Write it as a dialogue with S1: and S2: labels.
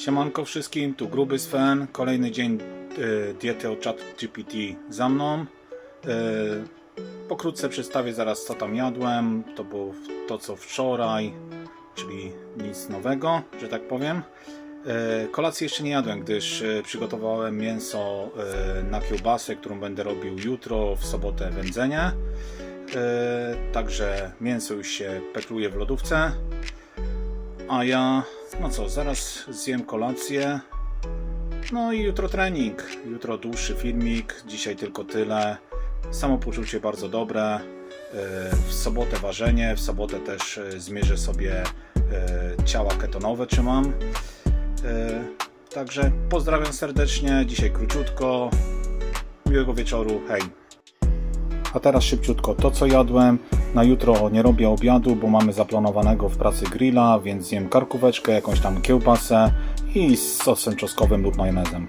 S1: Siemanko wszystkim, tu Gruby Sven. Kolejny dzień e, diety od ChatGPT za mną. E, pokrótce przedstawię zaraz co tam jadłem. To było to co wczoraj, czyli nic nowego, że tak powiem. E, kolacji jeszcze nie jadłem, gdyż e, przygotowałem mięso e, na kiełbasę, którą będę robił jutro, w sobotę wędzenie. E, także mięso już się pekluje w lodówce. A ja, no co, zaraz zjem kolację. No i jutro trening. Jutro dłuższy filmik, dzisiaj tylko tyle. Samopoczucie bardzo dobre. Yy, W sobotę ważenie, w sobotę też yy, zmierzę sobie yy, ciała ketonowe trzymam. Yy, Także pozdrawiam serdecznie, dzisiaj króciutko. Miłego wieczoru, hej. A teraz szybciutko to co jadłem. Na jutro nie robię obiadu, bo mamy zaplanowanego w pracy grilla, więc zjem karkóweczkę, jakąś tam kiełbasę i z sosem czosnkowym lub majonezem.